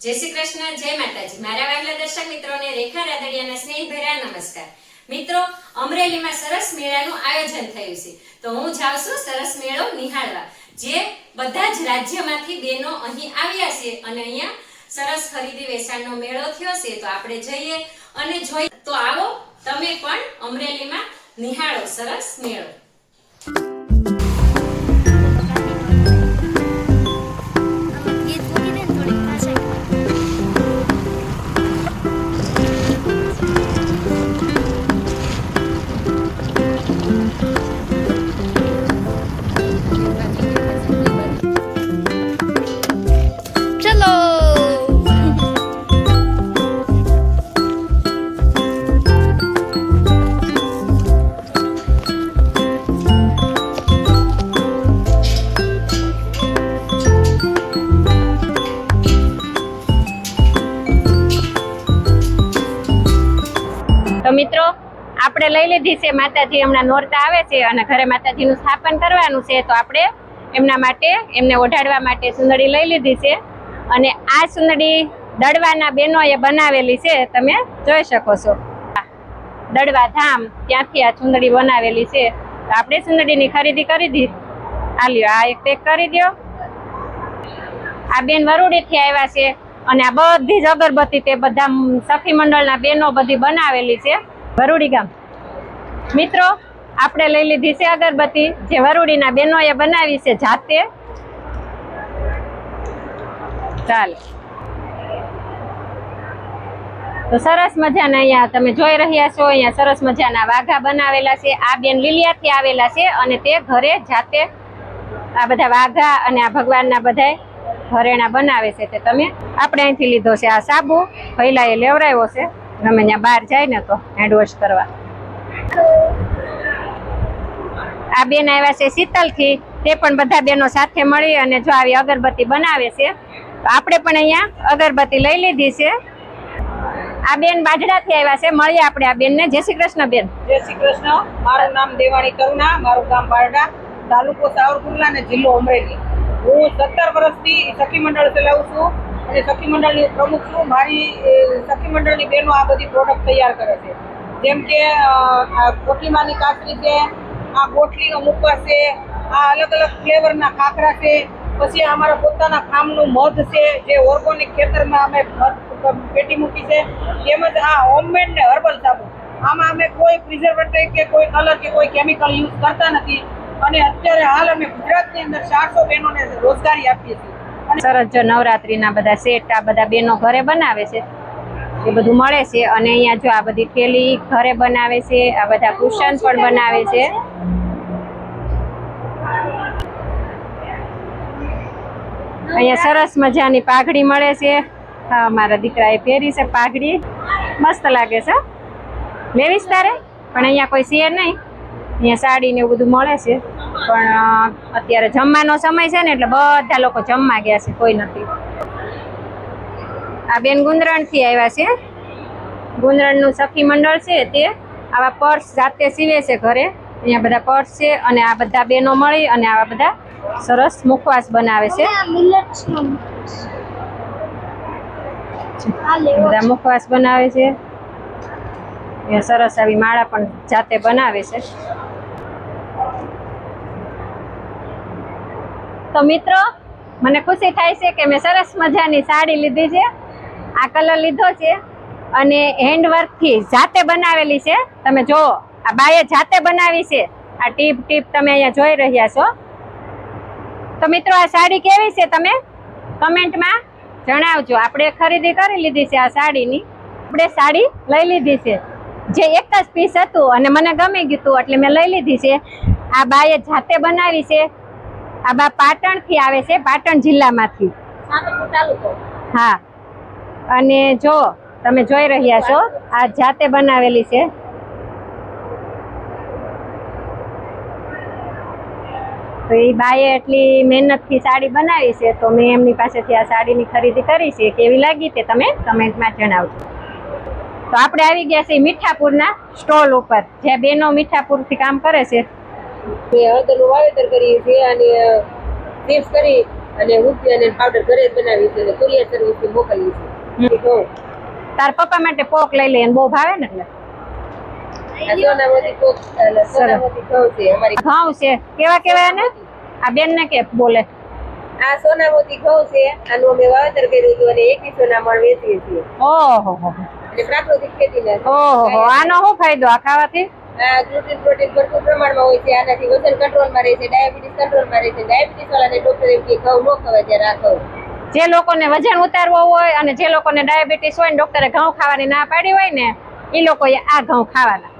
જય શ્રી કૃષ્ણ, જય માતાજી. મારા વહેલા દર્શક મિત્રોને રેખા રાદડિયાના સ્નેહભર્યા નમસ્કાર. મિત્રો, અમરેલીમાં સરસ મેળાનું આયોજન થયું છે. તો હું જાઉં છું સરસ મેળો નિહાળવા. જે બધા જ રાજ્યમાંથી બહેનો અહીં આવ્યા છે અને અહીંયા સરસ ખરીદી વેચાણનો મેળો થયો છે. તો આપણે જઈએ અને જોઈએ તો આવો, તમે પણ અમરેલીમાં નિહાળો સરસ મેળો. છે, માતાજી હમણાં નોરતા આવે છે અને ઘરે માતાજીનું સ્થાપન કરવાનું છે, તો આપણે એમના માટે, એમને ઓઢાડવા માટે સુંદડી લઈ લીધી છે. અને આ સુંદડી દડવાના બહેનોએ બનાવેલી છે, તમે જોઈ શકો છો. દડવા ધામ, ત્યાંથી આ સુંદડી બનાવેલી છે. તો આપણે સુંદડીની ખરીદી કરી દી. આ લ્યો આ એક પેક કરી દ્યો. આ બેન વરુડીથી આવ્યા છે અને આ બધી જ અગરબત્તી તે બધા સખી મંડળના બેનો બધી બનાવેલી છે. વરુડી ગામ. મિત્રો, આપણે લઈ લીધી છે અગરબત્તી, જે વરુડીના એ બનાવી છે જાતે. ચાલ. તો સરસ મજાના અહીંયા તમે જોઈ રહ્યા છો, અહીંયા સરસ મજાના વાઘા બનાવેલા છે. આ બેન લીલિયાથી આવેલા છે અને તે ઘરે જાતે આ બધા વાઘા અને આ ભગવાનના બધાય ઘરેણા બનાવે છે. તે તમે આપણે અહીંથી લીધો છે આ સાબુ. પહેલાં એ લેવરાયો છે. ગમે ત્યાં બહાર જાય ને તો હેન્ડવોશ કરવા. આ બેન આવ્યા છે શીતલથી. તે પણ બધા બેનો સાથે મળી અને જો આવી અગરબત્તી બનાવે છે, તો આપણે પણ અહીંયા અગરબત્તી લઈ લીધી છે. આ બેન બાજડાથી આવ્યા છે. મળીએ આપણે આ બેનને. જય શ્રી કૃષ્ણ બેન. જય શ્રી કૃષ્ણ. મારું નામ દેવાણી કરુણા, મારું ગામ બારડા, તાલુકો સાવરકુંડલા અને જિલ્લો અમરેલી. હું સત્તર વર્ષથી સખી મંડળ ચલાવું છું અને સખી મંડળની પ્રમુખ છું. મારી સખી મંડળની બહેનો આ બધી પ્રોડક્ટ તૈયાર કરે છે. જેમ કે કોઠીમાની કાકરી છે, આ ગોઠલીનો મુખવાસ છે, આ અલગ અલગ ફ્લેવરના ખાખરા છે, પછી અમારા પોતાના ખામનું મધ છે, જે ઓર્ગોનિક ખેતરમાં અમે પેટી મૂકી છે, તેમજ આ હોમમેડ ને હર્બલ સાબુ. આમાં અમે કોઈ પ્રિઝર્વેટિવ કે કોઈ કલર કે કોઈ કેમિકલ યુઝ કરતા નથી અને અત્યારે હાલ અમે ગુજરાતની અંદર ચારસો બહેનોને રોજગારી આપીએ છીએ. સરસ જો નવરાત્રીના બધા સેટ, આ બધા બેનો ઘરે બનાવે છે. એ બધું મળે છે. અને અહીંયા જો આ બધી થેલી ઘરે બનાવે છે, આ બધા કુશન પણ બનાવે છે. અહીંયા સરસ મજાની પાઘડી મળે છે. હા, મારા દીકરાએ પહેરી છે પાઘડી. મસ્ત લાગે છે લેવીશ તારે? પણ અહીંયા કોઈ છે નહીં. અહીંયા સાડી ને એવું બધું મળે છે. પણ અત્યારે જમવાનો સમય છે ને, એટલે બધા લોકો જમવા ગયા છે, કોઈ નથી. આ બેન ગુંદરણથી આવ્યા છે. ગુંદરણનું સખી મંડળ છે તે. આવા પર્સ જાતે સીવે છે ઘરે. અહીંયા બધા પર્સ છે અને આ બધા બેનો મળી અને આવા બધા સરસ મુખવાસ બનાવે છે. બધા મુખવાસ બનાવે છે. અહીંયા સરસ આવી માળા પણ જાતે બનાવે છે. તો મિત્રો મને ખુશી થાય છે કે મેં સરસ મજાની સાડી લીધી છે. આ કલર લીધો છે અને હેન્ડવર્કથી જાતે બનાવેલી છે. તમે જુઓ આ બાએ જાતે બનાવી છે. આ ટીપ ટીપ તમે અહીંયા જોઈ રહ્યા છો. તો મિત્રો આ સાડી કેવી છે તમે કમેન્ટમાં જણાવજો. આપણે ખરીદી કરી લીધી છે આ સાડીની. આપણે સાડી લઈ લીધી છે. જે એક જ પીસ હતું અને મને ગમી ગયું હતું એટલે મેં લઈ લીધી છે. આ બાએ જાતે બનાવી છે. આ બા પાટણથી આવે છે પાટણ જિલ્લામાંથી. હા. અને જો તમે જોઈ રહ્યા છો, આ જાતે બનાવેલી છે. તો એ બાએ એટલી મહેનતથી સાડી બનાવી છે, તો મેં એમની પાસેથી આ સાડીની ખરીદી કરી છે, કેવી લાગી તે તમે કમેન્ટમાં જણાવજો. તો આપણે આવી ગયા છીએ મીઠાપુરના સ્ટોલ ઉપર, જે બેનો મીઠાપુરથી કામ કરે છે. હળદરનું વાવેતર કરીએ છીએ અને ટીપ્સ કરી અને હુંકી અને પાવડર ઘરે જ બનાવી છે અને કુરિયર સર્વિસથી મોકલીએ તાર પપ્પા માટે પોક લઈ લઈએ બહુ ભાવે ને એટલે. ઘઉં છે. કેવા કેવા એને? આ બેન ને કે બોલે. આ સોનામતી ઘઉં છે આનું અમે વાવેતર કર્યું હતું અને એકવીસો ના મણ વેચીએ છીએ. ઓહો પ્રાકૃતિક ખેતી ને ઓહો આનો શું ફાયદો આ ખાવાથી? ગ્લુટેન પ્રોટીન ભરપૂર પ્રમાણમાં હોય છે આનાથી વજન કંટ્રોલમાં રહે છે ડાયાબિટીસ કંટ્રોલમાં રહે છે. ડાયાબિટીસ વાળાને ડોક્ટર એમ કે ઘઉં ન ખવાય ત્યારે આ ઘઉં. જે લોકોને વજન ઉતારવો હોય અને જે લોકોને ડાયાબિટીસ હોય ને ડોક્ટરે ઘઉં ખાવાની ના પાડી હોય ને એ લોકોએ આ ઘઉં ખાવાના.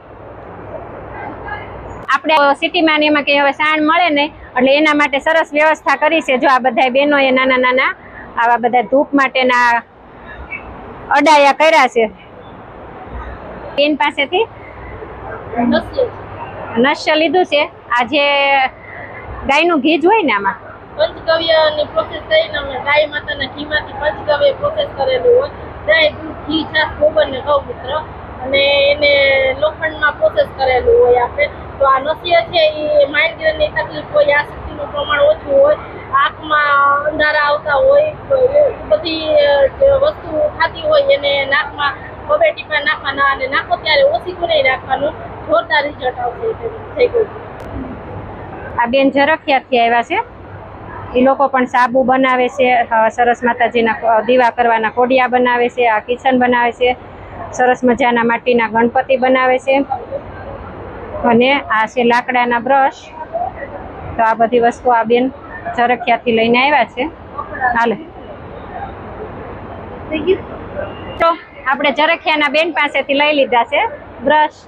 આપણે સિટીમાં એમાં કંઈ હવે સાણ મળે ને એટલે એના માટે સરસ વ્યવસ્થા કરી છે જો આ બધા બહેનોએ નાના નાના આવા બધા ધૂપ માટેના અડાયા કર્યા છે. બેન પાસેથી નશ્ય લીધું છે. આ જે ગાયનું ઘી હોય ને આમાં. પંચગવ્યની પ્રોસેસ થઈને અમે ગાય માતાના ઘીમાંથી પંચગવ્ય પ્રોસેસ કરેલું હોય. ગાય, દૂધ, ઘી, છાશ, ગોબર ને ગૌમૂત્ર. અને એને લોખંડમાં પ્રોસેસ કરેલું હોય આપણે. તો આ નસીય છે, એ માઇગ્રેનની તકલીફ હોય, આ શક્તિનું પ્રમાણ ઓછું હોય, આંખમાં અંધારા આવતા હોય બધી વસ્તુ થતી હોય એને નાકમાં બબે ટીપા નાખવાના અને નાખો ત્યારે ઓછી ગુને રાખવાનું જોરદાર રિઝલ્ટ આવશે. થઈ ગયું આ બેન ઝરખિયાથી આવ્યા છે. એ લોકો પણ સાબુ બનાવે છે સરસ માતાજીના દીવા કરવાના કોડિયા બનાવે છે, આ કિચન બનાવે છે, સરસ મજાના માટીના ગણપતિ બનાવે છે. અને આ છે લાકડાના બ્રશ. તો આ બધી વસ્તુ આ બેન ઝરખિયાથી લઈને આવ્યા છે. હાલે. તો આપણે ઝરખિયાના બેન પાસેથી લઈ લીધા છે બ્રશ.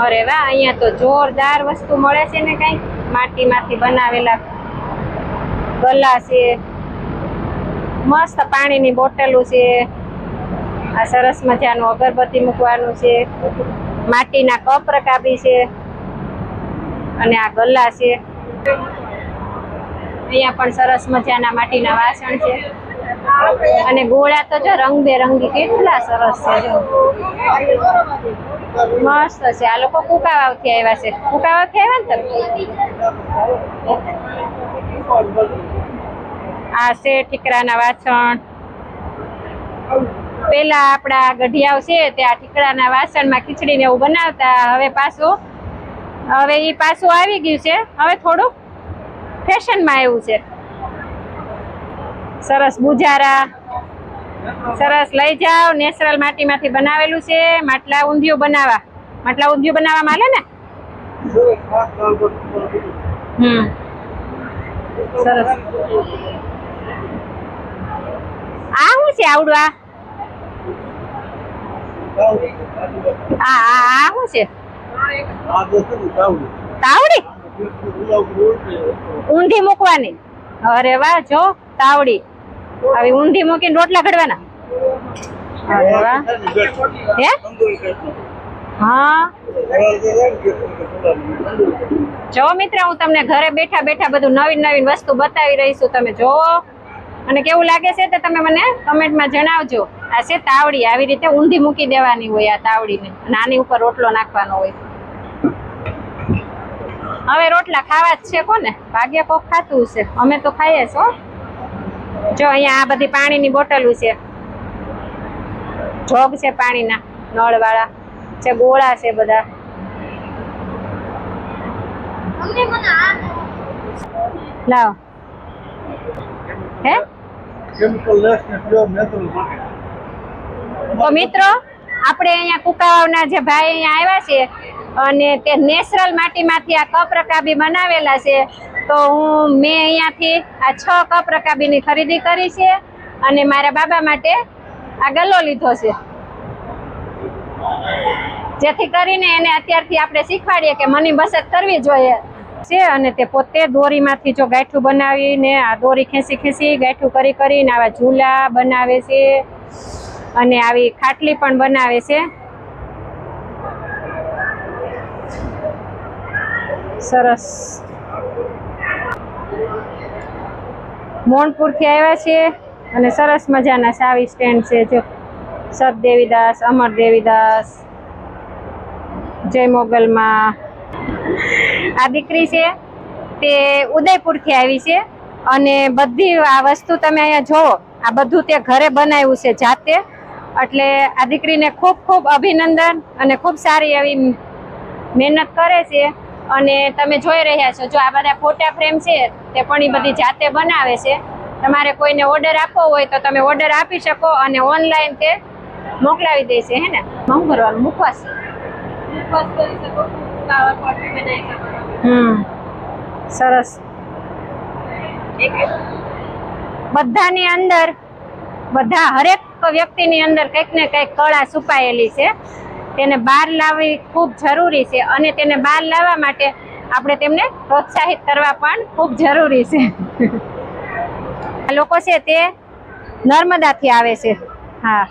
અરે વાહ, અહીંયા તો જોરદાર વસ્તુ મળે છે ને કઈ. માટીમાંથી બનાવેલા ગલ્લા છે. મસ્ત પાણીની બોટલો છે. આ સરસ મજાનું અગરબત્તી મૂકવાનું છે. માટીના કપ રકાબી છે. અને આ ગલ્લા છે. અહીંયા પણ સરસ મજાના માટીના વાસણ છે. અને ગોળા તો જો રંગબેરંગી કેટલા સરસ છે જો. મસ્ત છે. આ લોકો કુકાવાવથી આવ્યા છે. કુકાવાવથી આવ્યા ને તમે? આ છે ઠીકરાના વાસણ. પેલા આપણા ગઢિયાઓ છે તે આ ઠીકરાના વાસણમાં ખીચડી ને એવું બનાવતા. હવે પાછું, હવે એ પાછું આવી ગયું છે. હવે થોડુંક ફેશનમાં આવ્યું છે. સરસ બુજારા સરસ લઈ જાઓ. નેચરલ માટીમાંથી બનાવેલું છે. માટલા ઊંધિયું બનાવવા માટલા ઊંધિયું બનાવવા માલે ને? હમ. સરસ. આ છે આવડવા? આ આ શું છે? તાવડી? ઊંધી મૂકવાની. અરે વાહ, જો, તાવડી. આવી ઊંધી મૂકીને રોટલા ઘડવાના. હે હા? જો મિત્ર હું તમને ઘરે બેઠા બેઠા બધું નવીન નવીન વસ્તુ બતાવી રહી છું. તમે જોવો અને કેવું લાગે છે તે તમે મને કમેન્ટમાં જણાવજો. આ છે તાવડી. આવી રીતે ઊંધી મૂકી દેવાની હોય આ તાવડીને. અને આની ઉપર રોટલો નાખવાનો હોય. હવે રોટલા ખાવા જ છે કોને? ભાગ્ય કોક ખાતું છે અમે તો ખાઈએ છો જો અહીંયા આ બધી પાણીની બોટલો છે. જોગ છે પાણીના નળવાળા છે ગોળા છે બધા. લાવો. હે? તો મિત્રો આપણે અહીંયા કુકાવાના જે ભાઈ અહીંયા આવ્યા છે અને તે નેચરલ માટીમાંથી આ કપ રકાબી બનાવેલા છે. તો હું મેં અહીંયાથી આ છ કપ રકાબીની ખરીદી કરી છે અને મારા બાબા માટે આ ગલ્લો લીધો છે. જેથી કરીને એને અત્યારથી આપણે શીખવાડીએ કે મની બચત કરવી જોઈએ. છે અને તે પોતે દોરીમાંથી જો ગાંઠું બનાવીને આ દોરી ખેંચી ખેંચી ગાંઠું કરી કરીને આવા ઝૂલા બનાવે છે અને આવી ખાટલી પણ બનાવે છે. સરસ. મોણપુરથી આવ્યા છે અને સરસ મજાના સાવી સ્ટેન્ડ છે, જો. સત દેવીદાસ, અમર દેવીદાસ, જય મોગલમાં. આ દીકરી છે, તે ઉદયપુરથી આવી છે અને બધી આ વસ્તુ તમે અહીંયા જો આ બધું તે ઘરે બનાવ્યું છે જાતે. એટલે આ દીકરીને ખૂબ ખૂબ અભિનંદન અને ખૂબ સારી એવી મહેનત કરે છે. અને તમે જોઈ રહ્યા છો જો આ બધા ફોટા ફ્રેમ છે તે પણ એ બધી જાતે બનાવે છે. તમારે કોઈને ઓર્ડર આપવો હોય તો તમે ઓર્ડર આપી શકો અને ઓનલાઈન તે મોકલાવી દેશે હે ને? શું કરવાનું શકો હમ સરસ. બધાની અંદર બધા હરેક વ્યક્તિની અંદર કંઈક ને કંઈક કળા છુપાયેલી છે. તેને બહાર લાવવી ખૂબ જરૂરી છે અને તેને બહાર લાવવા માટે આપણે તેમને પ્રોત્સાહિત કરવા પણ ખૂબ જરૂરી છે. આ લોકો છે તે નર્મદાથી આવે છે. હા,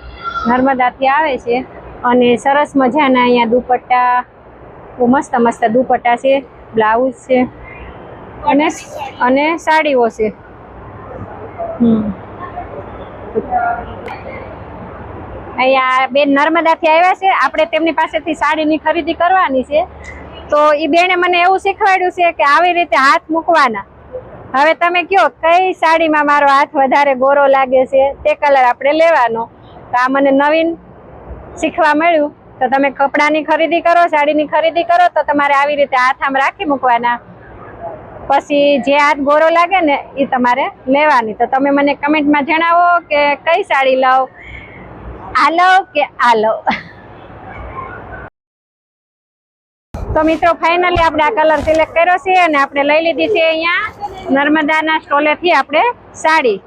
નર્મદાથી આવે છે અને સરસ મજાના અહીંયા દુપટ્ટા, બહુ મસ્ત મસ્ત દુપટ્ટા છે, બ્લાઉઝ છે અને અને સાડીઓ છે. હમ. અહીંયા બેન નર્મદાથી આવ્યા છે. આપણે તેમની પાસેથી સાડીની ખરીદી કરવાની છે. તો એ બેને મને એવું શીખવાડ્યું છે કે આવી રીતે હાથ મૂકવાના. હવે તમે કયો, કઈ સાડીમાં મારો હાથ વધારે ગોરો લાગે છે? તે કલર આપણે લેવાનો. તો આ મને નવીન શીખવા મળ્યું. તો તમે કપડાની ખરીદી કરો, સાડીની ખરીદી કરો, તો તમારે આવી રીતે હાથ આમ રાખી મૂકવાના. પછી જે હાથ ગોરો લાગે ને એ તમારે લેવાની. તો તમે મને કમેન્ટમાં જણાવો કે કઈ સાડી લઉં આ લઉં કે આલો? તો મિત્રો ફાઇનલી આપણે આ કલર સિલેક્ટ કર્યો છે અને આપણે લઈ લીધી છે અહીંયા નર્મદાના સ્ટોલેથી આપણે સાડી.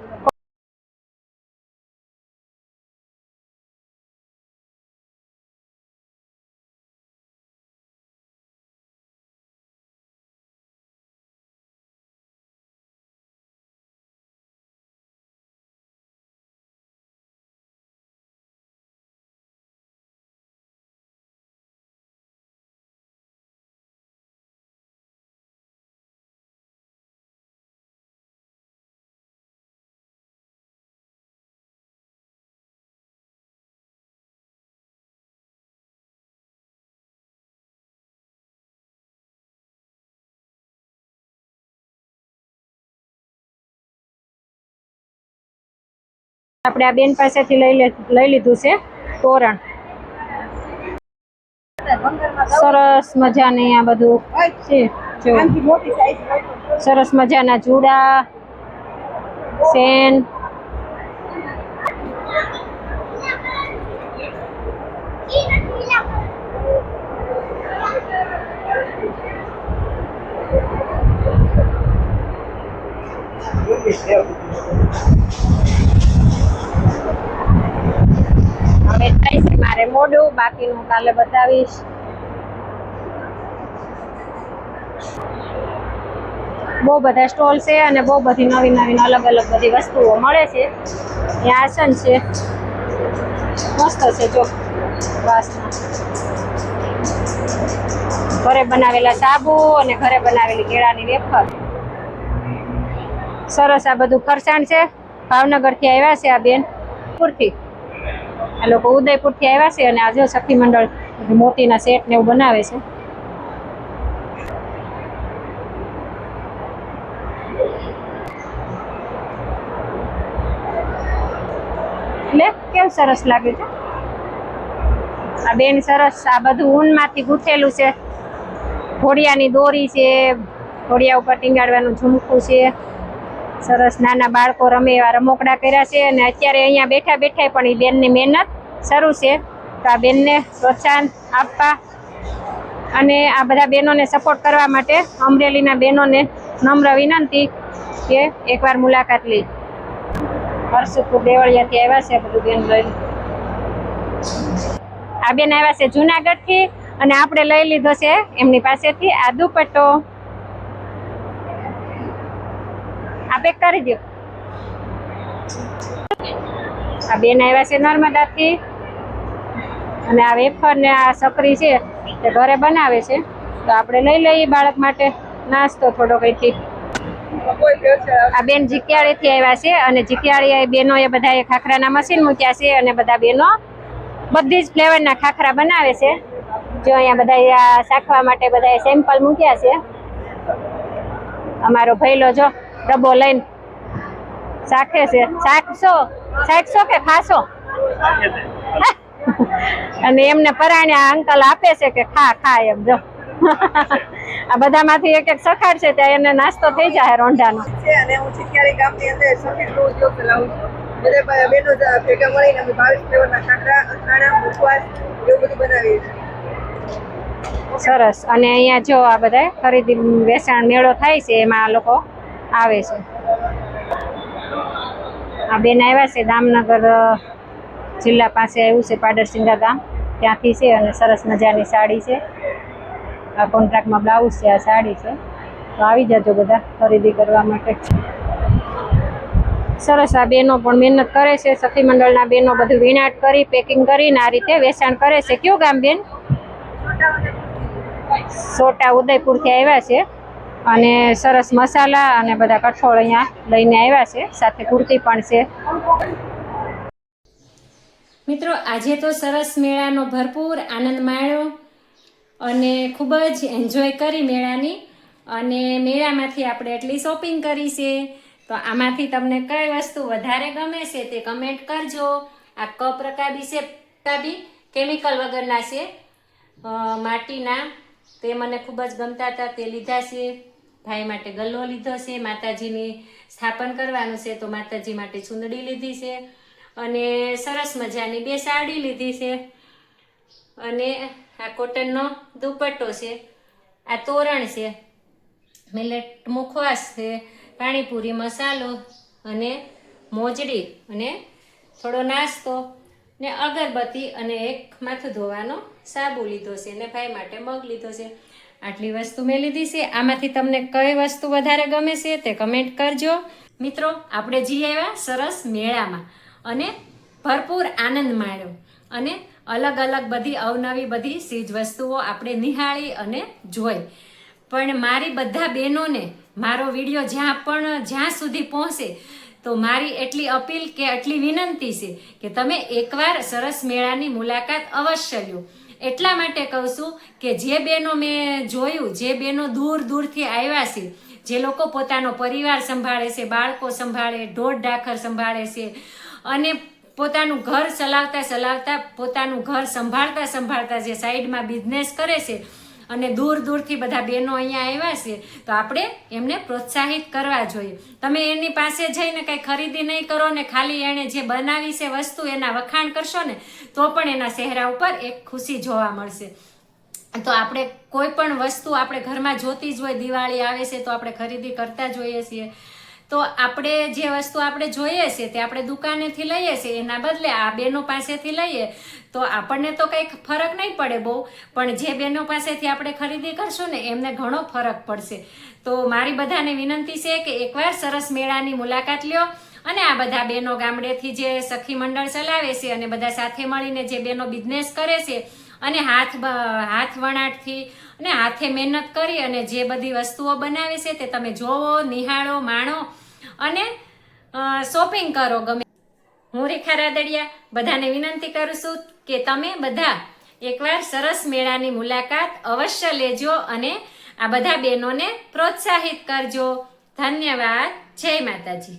આપણે આ બેન પાસેથી લઈ લે- લઈ લીધું છે તોરણ. સરસ મજાની આ બધું છે, જો. આનાથી મોટી સાઈઝ હોય તો સરસ મજાના ચૂડા સેન. હવે થાય છે, મારે મોડું બાકીનું કાલે બતાવીશ. બહુ બધા સ્ટોલ છે અને બહુ બધી નવી નવી અલગ અલગ બધી વસ્તુઓ મળે છે. ત્યાં આસન છે. મસ્ત છે, જો. વાસના. ઘરે બનાવેલા સાબુ અને ઘરે બનાવેલી કેળાની વેફર. સરસ આ બધું ફરસાણ છે. ભાવનગરથી આવ્યા છે આ બેન. પુરથી. આ લોકો ઉદયપુરથી આવ્યા છે અને આજે સખી મંડળ મોતીના સેટ ને એવું બનાવે છે. કેવું સરસ લાગે છે? આ બેન સરસ, આ બધું ઊનમાંથી ગૂંથેલું છે. ઘોડિયાની દોરી છે, ઘોડિયા ઉપર ટીંગાડવાનું ઝુમકું છે. સરસ નાના બાળકો રમે એવા રમકડા કર્યા છે અને અત્યારે અહીંયા બેઠા બેઠા પણ એ બેનની મહેનત શરૂ છે. તો આ બેનને પ્રોત્સાહન આપવા અને આ બધા બહેનોને સપોર્ટ કરવા માટે અમરેલીના બહેનોને નમ્ર વિનંતી કે એકવાર મુલાકાત લઈ હર્ષુપુર દેવળિયાથી આવ્યા છે બધું બેન લઈ આ બેન આવ્યા છે જુનાગઢથી અને આપણે લઈ લીધો છે એમની પાસેથી આ દુપટ્ટો. આ પેક કરી દો આ બેન આવ્યા છે નર્મદાથી. અને આ વેફર ને આ સકરી છે તે ઘરે બનાવે છે. તો આપણે લઈ લઈએ બાળક માટે નાસ્તો થોડો કંઈથી. આ બેન જીકિયાળીથી આવ્યા છે અને જીકિયાળી એ બધાએ ખાખરાના મશીન મૂક્યા છે અને બધા બેનો બધી જ ફ્લેવરના ખાખરા બનાવે છે. જો અહીંયા બધા શાખવા માટે બધાએ સેમ્પલ મૂક્યા છે. અમારો ભૈલો જો. ડબ્બો લઈને. શાખે છે. શાકશો? શાકશો કે ખાશો? અને એમને પરાણે આ અંકલ આપે છે કે ખા ખા એમ જો. આ બધામાંથી એક એક સખાડ છે ત્યાં એને નાસ્તો થઈ જાય રોંઢાનો. છે અને હું ચિત્યાળી ગામની અંદર સખી ગૃહ ઉદ્યોગ ચલાવું છું. બધા બહેનો ભેગા મળીને અમે બાવીસ ફ્લેવરના ખાખરા અથાણા મુખવાસ એવું બધું બનાવીએ છીએ. સરસ. અને અહીંયા જો આ બધા ખરીદી વેચાણ મેળો થાય છે એમાં આ લોકો આવે છે. આ બેન આવ્યા છે દામનગર જિલ્લા પાસે આવ્યું છે પાડરસિંગા ગામ. ત્યાંથી છે અને સરસ મજાની સાડી છે. આ કોન્ટ્રાક્ટમાં બ્લાઉઝ છે, આ સાડી છે. તો આવી જજો બધા ખરીદી કરવા માટે. સરસ આ બેનો પણ મહેનત કરે છે. સખી મંડળના બેનો બધું વીણાટ કરી પેકિંગ કરીને આ રીતે વેચાણ કરે છે. કયું ગામ બેન? સોટા ઉદયપુરથી આવ્યા છે. અને સરસ મસાલા અને બધા કઠોળ અહીંયા લઈને આવ્યા છે. સાથે કુર્તી પણ છે. મિત્રો, આજે તો સરસ મેળાનો ભરપૂર આનંદ માણ્યો અને ખૂબ જ એન્જોય કરી મેળાની. અને મેળામાંથી આપણે એટલી શોપિંગ કરી છે. તો આમાંથી તમને કઈ વસ્તુ વધારે ગમે છે તે કમેન્ટ કરજો. આ કપ રકાબી છે રકાબી કેમિકલ વગરના છે. માટીના. તે મને ખૂબ જ ગમતા હતા, તે લીધા છે. ભાઈ માટે ગલ્લો લીધો છે, માતાજીની સ્થાપન કરવાનું છે, તો માતાજી માટે ચૂંદડી લીધી છે અને સરસ મજાની બે સાડી લીધી છે અને આ કોટનનો દુપટ્ટો છે, આ તોરણ છે મિલેટ મુખવાસ છે, પાણીપુરી મસાલો અને મોજડી અને થોડો નાસ્તો ને અગરબત્તી અને એક માથું ધોવાનો સાબુ લીધો છે ને ભાઈ માટે મગ લીધો છે. આટલી વસ્તુ મેં લીધી છે આમાંથી તમને કઈ વસ્તુ વધારે ગમે છે તે કમેન્ટ કરજો. મિત્રો, આપણે જઈ આવ્યા સરસ મેળામાં અને ભરપૂર આનંદ માણ્યો અને અલગ અલગ બધી અવનવી બધી ચીજ વસ્તુઓ આપણે નિહાળી અને જોઈ. પણ મારી બધા બહેનોને મારો વીડિયો જ્યાં પણ જ્યાં સુધી પહોંચે, તો મારી એટલી અપીલ કે એટલી વિનંતી છે કે તમે એકવાર સરસ મેળાની મુલાકાત અવશ્ય લો એટલા માટે કહું છું કે જે બહેનો મેં જોયું, જે બહેનો દૂર દૂરથી આવ્યા છે, જે લોકો પોતાનો પરિવાર સંભાળે છે, બાળકો સંભાળે, ઢોર ઢાખર સંભાળે છે અને પોતાનું ઘર ચલાવતા ચલાવતા, પોતાનું ઘર સંભાળતા સંભાળતા જે સાઈડમાં બિઝનેસ કરે છે અને દૂર દૂરથી બધા બહેનો અહીંયા આવ્યા છે, તો આપણે એમને પ્રોત્સાહિત કરવા જોઈએ. તમે એની પાસે જઈને કંઈ ખરીદી નહીં કરો ને ખાલી એણે જે બનાવી છે વસ્તુ એના વખાણ કરશો ને, તો પણ એના ચહેરા ઉપર એક ખુશી જોવા મળશે. તો આપણે કોઈ પણ વસ્તુ આપણે ઘરમાં જોતી જ હોય, દિવાળી આવે છે તો આપણે ખરીદી કરતા જોઈએ છીએ. તો આપણે જે વસ્તુ આપણે જોઈએ છે તે આપણે દુકાનેથી લઈએ છીએ એના બદલે આ બેનો પાસેથી લઈએ, તો આપણને તો કંઈક ફરક નહીં પડે બહુ. પણ જે બેનો પાસેથી આપણે ખરીદી કરશું ને, એમને ઘણો ફરક પડશે. તો મારી બધાને વિનંતી છે કે એકવાર સરસ મેળાની મુલાકાત લ્યો અને આ બધા બેનો ગામડેથી જે સખી મંડળ ચલાવે છે અને બધા સાથે મળીને જે બેનો બિઝનેસ કરે છે અને હાથ હાથ વણાટથી અને હાથે મહેનત કરી અને જે બધી વસ્તુઓ બનાવે છે તે તમે જોવો, નિહાળો, માણો અને શોપિંગ કરો ગમે. હું રેખા રાદડિયા બધાને વિનંતી કરું છું કે તમે બધા એકવાર સરસ મેળાની મુલાકાત અવશ્ય લેજો અને આ બધા બહેનોને પ્રોત્સાહિત કરજો. ધન્યવાદ. જય માતાજી.